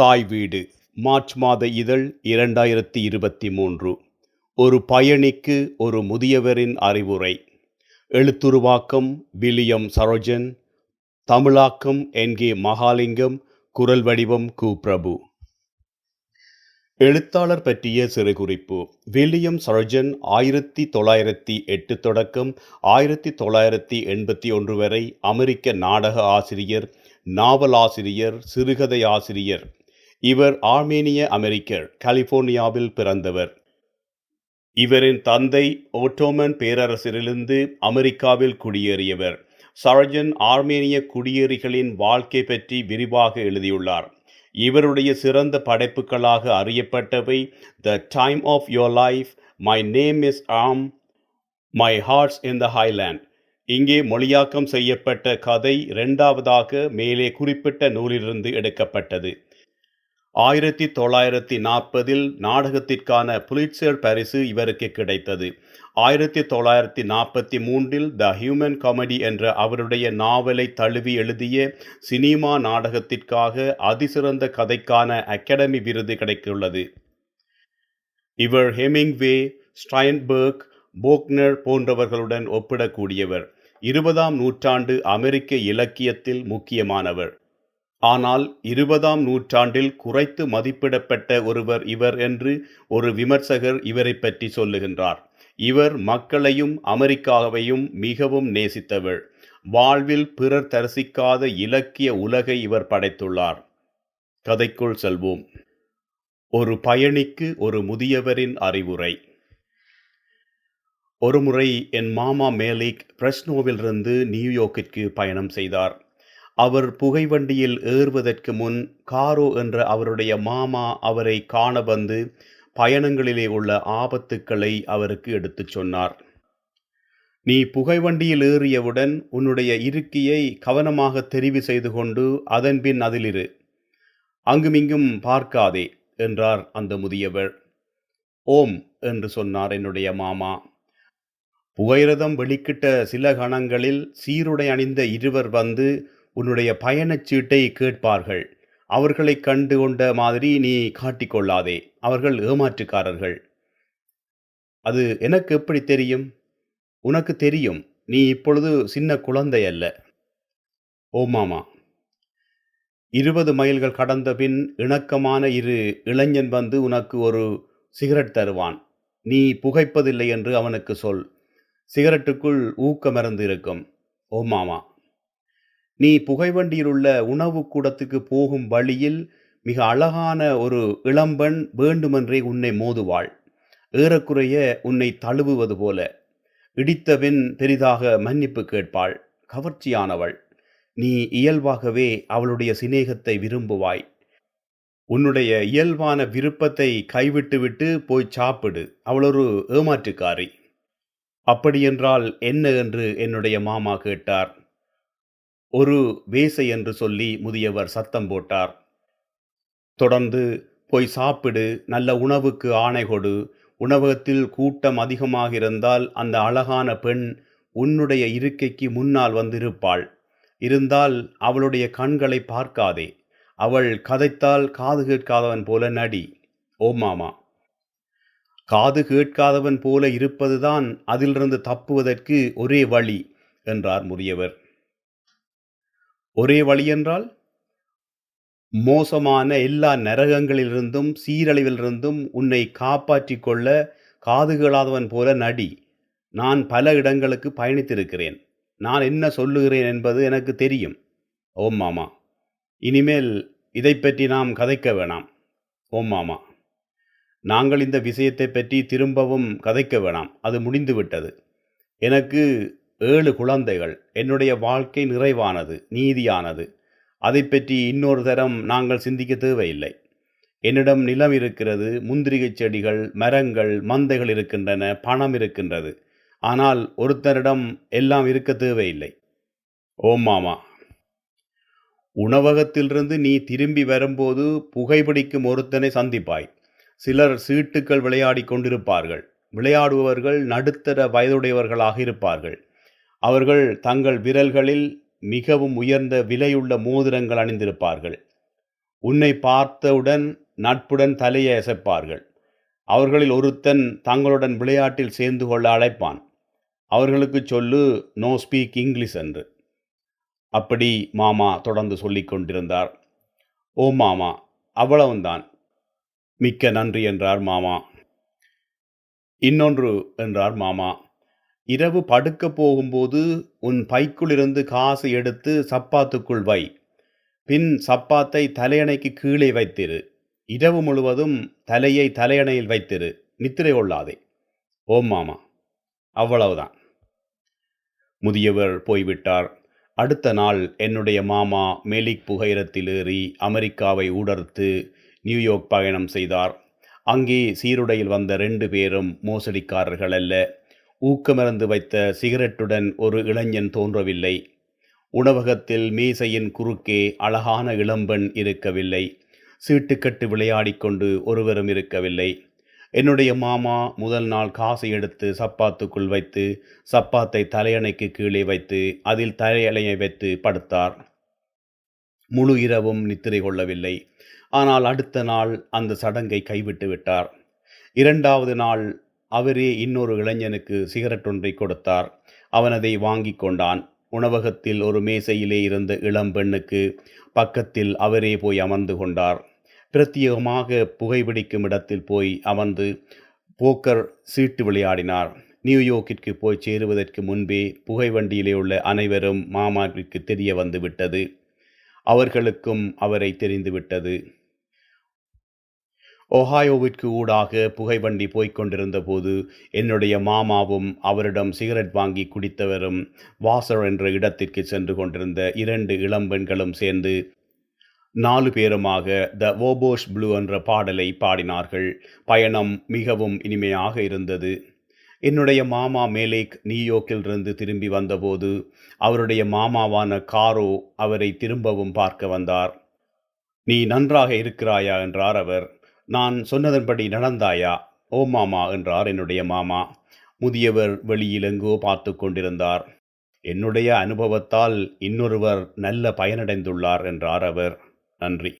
தாய் வீடு. மார்ச் மாத இதழ் இரண்டாயிரத்தி இருபத்தி மூன்று. ஒரு பயணிக்கு ஒரு முதியவரின் அறிவுரை. எழுத்துருவாக்கம் வில்லியம் சரோஜன். தமிழாக்கம் என். கே. மகாலிங்கம். குரல் வடிவம் கு. பிரபு. எழுத்தாளர் பற்றிய சிறு குறிப்பு வில்லியம் சரோஜன் ஆயிரத்தி தொள்ளாயிரத்தி எட்டு தொடக்கம் ஆயிரத்தி தொள்ளாயிரத்தி எண்பத்தி ஒன்று வரை அமெரிக்க நாடக ஆசிரியர் நாவலாசிரியர் சிறுகதை ஆசிரியர் இவர் ஆர்மேனிய அமெரிக்கர் கலிபோர்னியாவில் பிறந்தவர். இவரின் தந்தை ஓட்டோமன் பேரரசிலிருந்து அமெரிக்காவில் குடியேறியவர். சரஜன் ஆர்மேனிய குடியேறிகளின் வாழ்க்கை பற்றி விரிவாக எழுதியுள்ளார். இவருடைய சிறந்த படைப்புகளாக அறியப்பட்டவை the time of your life my name is Aram my heart's in the highland இங்கே மொழியாக்கம் செய்யப்பட்ட கதை இரண்டாவதாக மேலே குறிப்பிட்ட நூலிலிருந்து எடுக்கப்பட்டது. ஆயிரத்தி தொள்ளாயிரத்தி நாற்பதில் நாடகத்திற்கான புலிட்சர் பரிசு இவருக்கு கிடைத்தது. ஆயிரத்தி தொள்ளாயிரத்தி நாற்பத்தி மூன்றில் த ஹியூமன் காமெடி என்ற அவருடைய நாவலை தழுவி எழுதிய சினிமா நாடகத்திற்காக அதிசிறந்த கதைக்கான அகாடமி விருது கிடைத்துள்ளது. இவர் ஹெமிங்வே ஸ்டைன்பர்க் போக்னர் போன்றவர்களுடன் ஒப்பிடக்கூடியவர். இருபதாம் நூற்றாண்டு அமெரிக்க இலக்கியத்தில் முக்கியமானவர். ஆனால் இருபதாம் நூற்றாண்டில் குறைத்து மதிப்பிடப்பட்ட ஒருவர் இவர் என்று ஒரு விமர்சகர் இவரை பற்றி சொல்லுகின்றார். இவர் மக்களையும் அமெரிக்காவையும் மிகவும் நேசித்தவர். வாழ்வில் பிறர் தரிசிக்காத இலக்கிய உலகை இவர் படைத்துள்ளார். கதைக்குள் செல்வோம். ஒரு பயணிக்கு ஒரு முதியவரின் அறிவுரை. ஒருமுறை என் மாமா மேலிக் பிரஸ்னோவிலிருந்து நியூயார்க்கிற்கு பயணம் செய்தார். அவர் புகைவண்டியில் ஏறுவதற்கு முன் காரோ என்ற அவருடைய மாமா அவரை காண வந்து பயணங்களிலே உள்ள ஆபத்துக்களை அவருக்கு எடுத்துச் சொன்னார். நீ புகைவண்டியில் ஏறியவுடன் உன்னுடைய இருக்கையை கவனமாக தெரிவு செய்து கொண்டு அதன்பின் அதிலிரு. அங்குமிங்கும் பார்க்காதே என்றார் அந்த முதியவர். ஓம் என்று சொன்னார் என்னுடைய மாமா. புகையிரதம் வெளிக்கிட்ட சில கணங்களில் சீருடை அணிந்த இருவர் வந்து உன்னுடைய பயணச்சீட்டை கேட்பார்கள். அவர்களை கண்டு கொண்ட மாதிரி நீ காட்டிக்கொள்ளாதே. அவர்கள் ஏமாற்றுக்காரர்கள். அது எனக்கு எப்படி தெரியும்? உனக்கு தெரியும். நீ இப்பொழுது சின்ன குழந்தை அல்ல. ஓ மாமா. இருபது மைல்கள் கடந்த பின் இணக்கமான இரு இளைஞன் வந்து உனக்கு ஒரு சிகரெட் தருவான். நீ புகைப்பதில்லை என்று அவனுக்கு சொல். சிகரெட்டுக்குள் ஊக்கமருந்து இருக்கும் ஓ மாமா. நீ புகைவண்டியில் உள்ள உணவு கூடத்துக்கு போகும் வழியில் மிக அழகான ஒரு இளம்பெண் வேண்டுமென்றே உன்னை மோதுவாள். ஏறக்குறைய உன்னை தழுவுவது போல. இடித்தபின் பெரிதாக மன்னிப்பு கேட்பாள். கவர்ச்சியானவள். நீ இயல்பாகவே அவளுடைய சிநேகத்தை விரும்புவாய். உன்னுடைய இயல்பான விருப்பத்தை கைவிட்டுவிட்டு போய் சாப்பிடு. அவளொரு ஏமாற்றுக்காரி. அப்படியென்றால் என்ன என்று என்னுடைய மாமா கேட்டார். ஒரு வேசை என்று சொல்லி முதியவர் சத்தம் போட்டார். தொடர்ந்து போய் சாப்பிடு நல்ல உணவுக்கு ஆணை கொடு. உணவகத்தில் கூட்டம் அதிகமாக இருந்தால் அந்த அழகான பெண் உன்னுடைய இருக்கைக்கு முன்னால் வந்திருப்பாள். இருந்தால் அவளுடைய கண்களை பார்க்காதே. அவள் கதைத்தால் காது கேட்காதவன் போல நடி. ஓ மாமா. காது கேட்காதவன் போல இருப்பதுதான் அதிலிருந்து தப்புவதற்கு ஒரே வழி என்றார் முதியவர். ஒரே வழி என்றால்? மோசமான எல்லா நரகங்களிலிருந்தும் சீரழிவிலிருந்தும் உன்னை காப்பாற்றிக் கொள்ள காதுகளாதவன் போல நடி. நான் பல இடங்களுக்கு பயணித்திருக்கிறேன். நான் என்ன சொல்லுகிறேன் என்பது எனக்கு தெரியும். ஓம் மாமா. இனிமேல் இதை பற்றி நாம் கதைக்க வேணாம். ஓம் மாமா. நாங்கள் இந்த விஷயத்தை பற்றி திரும்பவும் கதைக்க வேணாம். அது முடிந்துவிட்டது. எனக்கு ஏழு குழந்தைகள். என்னுடைய வாழ்க்கை நிறைவானது நீதியானது. அதை பற்றி இன்னொரு தரம் நாங்கள் சிந்திக்க தேவையில்லை. என்னிடம் நிலம் இருக்கிறது முந்திரிகை செடிகள் மரங்கள் மந்தைகள் இருக்கின்றன பணம் இருக்கின்றது. ஆனால் ஒருத்தரிடம் எல்லாம் இருக்க தேவையில்லை. ஓம் மாமா! உணவகத்திலிருந்து நீ திரும்பி வரும்போது புகைப்பிடிக்கும் ஒருத்தனை சந்திப்பாய். சிலர் சீட்டுக்கள் விளையாடி கொண்டிருப்பார்கள். விளையாடுபவர்கள் நடுத்தர வயதுடையவர்களாக இருப்பார்கள். அவர்கள் தங்கள் விரல்களில் மிகவும் உயர்ந்த விலையுள்ள மோதிரங்கள் அணிந்திருப்பார்கள். உன்னை பார்த்தவுடன் நட்புடன் தலையை அசைப்பார்கள். அவர்களில் ஒருத்தன் தங்களுடன் விளையாட்டில் சேர்ந்து கொள்ள அழைப்பான். அவர்களுக்கு சொல்லு நோ ஸ்பீக் இங்கிலீஷ் என்று. அப்படி மாமா தொடர்ந்து சொல்லிக் கொண்டிருந்தார். ஓ மாமா அவ்வளவுந்தான். மிக்க நன்றி என்றார் மாமா. இன்னொன்று என்றார் மாமா. இரவு படுக்க போகும்போது உன் பைக்குள்ளிருந்து காசு எடுத்து சப்பாத்துக்குள் வை. பின் சப்பாத்தை தலையணைக்கு கீழே வைத்திரு. இரவு முழுவதும் தலையை தலையணையில் வைத்திரு. நித்திரை கொள்ளாதே. ஓம் மாமா. அவ்வளவுதான். முதியவர் போய்விட்டார். அடுத்த நாள் என்னுடைய மாமா மேலிக் புகையிரத்தில் ஏறி அமெரிக்காவை ஊடர்த்து நியூயார்க் பயணம் செய்தார். அங்கே சீருடையில் வந்த ரெண்டு பேரும் மோசடிக்காரர்கள் அல்ல. ஊக்கமருந்து வைத்த சிகரெட்டுடன் ஒரு இளைஞன் தோன்றவில்லை. உணவகத்தில் மீசையின் குறுக்கே அழகான இளம்பெண் இருக்கவில்லை. சீட்டுக்கட்டு விளையாடிக்கொண்டு ஒருவரும் இருக்கவில்லை. என்னுடைய மாமா முதல் நாள் காசை எடுத்து சப்பாத்துக்குள் வைத்து சப்பாத்தை தலையணைக்கு கீழே வைத்து அதில் தலையணையை வைத்து படுத்தார். முழு இரவும் நித்திரை கொள்ளவில்லை. ஆனால் அடுத்த நாள் அந்த சடங்கை கைவிட்டு விட்டார். இரண்டாவது நாள் அவரே இன்னொரு இளைஞனுக்கு சிகரெட் ஒன்றை கொடுத்தார். அவன் அதை வாங்கி கொண்டான். உணவகத்தில் ஒரு மேசையிலே இருந்த இளம் பெண்ணுக்கு பக்கத்தில் அவரே போய் அமர்ந்து கொண்டார். பிரத்யேகமாக புகைப்பிடிக்கும் இடத்தில் போய் அமர்ந்து போக்கர் சீட்டு விளையாடினார். நியூயோர்க்கிற்கு போய் சேருவதற்கு முன்பே புகை வண்டியிலே உள்ள அனைவரும் மாமாவிற்கு தெரிய வந்து விட்டது அவர்களுக்கும் அவரை தெரிந்துவிட்டது. ஒஹாயோவிற்கு ஊடாக புகைவண்டி போய்க் கொண்டிருந்த போது என்னுடைய மாமாவும் அவரிடம் சிகரெட் வாங்கி குடித்தவரும் வாசர் என்ற இடத்திற்கு சென்று கொண்டிருந்த இரண்டு இளம்பெண்களும் சேர்ந்து நாலு பேருமாக த ஓபோஷ் ப்ளூ என்ற பாடலை பாடினார்கள். பயணம் மிகவும் இனிமையாக இருந்தது. என்னுடைய மாமா மேலேக் நியூயோர்க்கிலிருந்து திரும்பி வந்தபோது அவருடைய மாமாவான காரோ அவரை திரும்பவும் பார்க்க வந்தார். நீ நன்றாக இருக்கிறாயா? என்றார் அவர். நான் சொன்னதன்படி நடந்தாயா? ஓ மாமா என்றார் என்னுடைய மாமா. முதியவர் வெளியிலெங்கோ பார்த்து கொண்டிருந்தார். என்னுடைய அனுபவத்தால் இன்னொருவர் நல்ல பயனடைந்துள்ளார் என்றார் அவர். நன்றி.